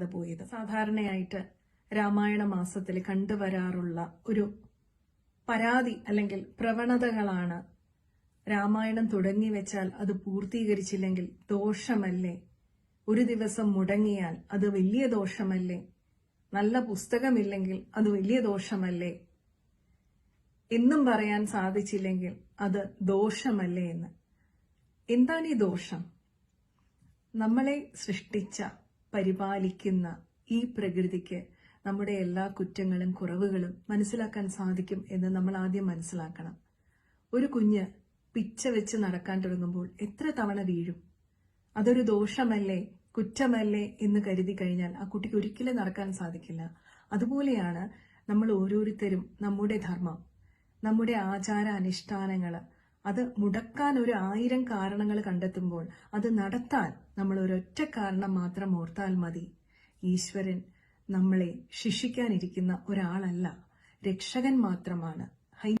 ഇല്ലാതെ പോയത്. സാധാരണയായിട്ട് രാമായണ മാസത്തിൽ കണ്ടുവരാറുള്ള ഒരു പരാതി അല്ലെങ്കിൽ പ്രവണതകളാണ് രാമായണം തുടങ്ങി വെച്ചാൽ അത് പൂർത്തീകരിച്ചില്ലെങ്കിൽ ദോഷമല്ലേ? ഒരു ദിവസം മുടങ്ങിയാൽ അത് വലിയ ദോഷമല്ലേ? നല്ല പുസ്തകമില്ലെങ്കിൽ അത് വലിയ ദോഷമല്ലേ? എന്നും പറയാൻ സാധിച്ചില്ലെങ്കിൽ അത് ദോഷമല്ലേ എന്ന്. എന്താണ് ഈ ദോഷം? നമ്മളെ സൃഷ്ടിച്ച പരിപാലിക്കുന്ന ഈ പ്രകൃതിക്ക് നമ്മുടെ എല്ലാ കുറ്റങ്ങളും കുറവുകളും മനസ്സിലാക്കാൻ സാധിക്കും എന്ന് നമ്മൾ ആദ്യം മനസ്സിലാക്കണം. ഒരു കുഞ്ഞ് പിച്ച വെച്ച് നടക്കാൻ തുടങ്ങുമ്പോൾ എത്ര തവണ വീഴും? അതൊരു ദോഷമല്ലേ കുറ്റമല്ലേ എന്ന് കരുതി കഴിഞ്ഞാൽ ആ കുട്ടിക്ക് ഒരിക്കലും നടക്കാൻ സാധിക്കില്ല. അതുപോലെയാണ് നമ്മൾ ഓരോരുത്തരും നമ്മുടെ ധർമ്മം നമ്മുടെ ആചാര അനുഷ്ഠാനങ്ങൾ അത് മുടക്കാൻ ഒരു ആയിരം കാരണങ്ങൾ കണ്ടെത്തുമ്പോൾ അത് നടത്താൻ നമ്മൾ ഒരൊറ്റ കാരണം മാത്രം ഓർത്താൽ മതി. ഈശ്വരൻ നമ്മളെ ശിക്ഷിക്കാനിരിക്കുന്ന ഒരാളല്ല രക്ഷകൻ മാത്രമാണ്.